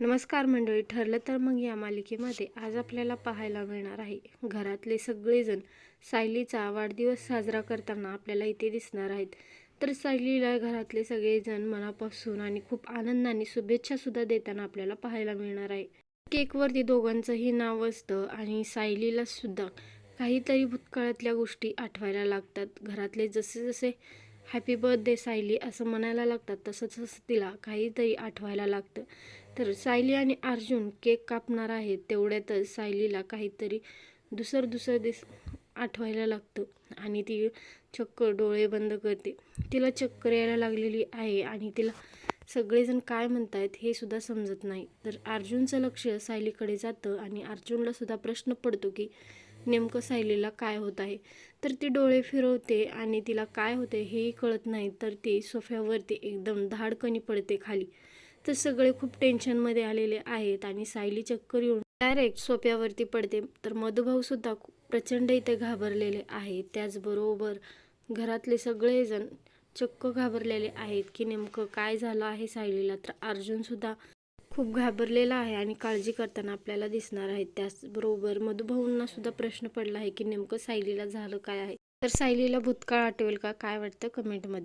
नमस्कार मंडळी ठरलं तर मग या मालिकेमध्ये. आज आपल्याला पाहायला मिळणार आहे घरातले सगळेजण सायलीचा वाढदिवस साजरा करताना आपल्याला इथे दिसणार आहेत. तर सायलीला घरातले सगळेजण मनापासून आणि खूप आनंदाने शुभेच्छासुद्धा देताना आपल्याला पाहायला मिळणार आहे. केकवरती दोघांचंही नाव असतं आणि सायलीलासुद्धा काहीतरी भूतकाळातल्या गोष्टी आठवायला लागतात. घरातले जसे जसे हॅपी बर्थडे सायली असं म्हणायला लागतात. तसंच तसं तिला काहीतरी आठवायला लागतं. तर सायली आणि अर्जुन केक कापणार आहेत तेवढ्यातच सायलीला काहीतरी दुसरं दुसरं दिस आठवायला लागतं आणि ती चक्क डोळे बंद करते. तिला चक्कर यायला लागलेली आहे आणि तिला सगळेजण काय म्हणतायत हे सुद्धा समजत नाही. तर अर्जुनचं लक्ष सायलीकडे जातं आणि अर्जुनला सुद्धा प्रश्न पडतो की नेमकं सायलीला काय होत आहे. तर ती डोळे फिरवते आणि तिला काय होते हेही कळत नाही. तर ती सोफ्यावरती एकदम धाडकणी पडते खाली. तर सगळे खूप टेन्शनमध्ये आलेले आहेत आणि सायली चक्कर येऊन डायरेक्ट सोफ्यावरती पडते. तर मधुभाऊसुद्धा खूप प्रचंड इथे घाबरलेले आहेत. त्याचबरोबर घरातले सगळेजण चक्क घाबरलेले आहेत की नेमकं काय झालं आहे सायलीला. तर अर्जुनसुद्धा खूप घाबरलेला आहे आणि काळजी करताना आपल्याला दिसणार आहे. त्याचबरोबर मधुभाऊंना सुद्धा प्रश्न पडला आहे की नेमकं सायलीला झालं काय आहे? तर सायलीला भूतकाळ आठवेल का? काय वाटतं कमेंटमध्ये?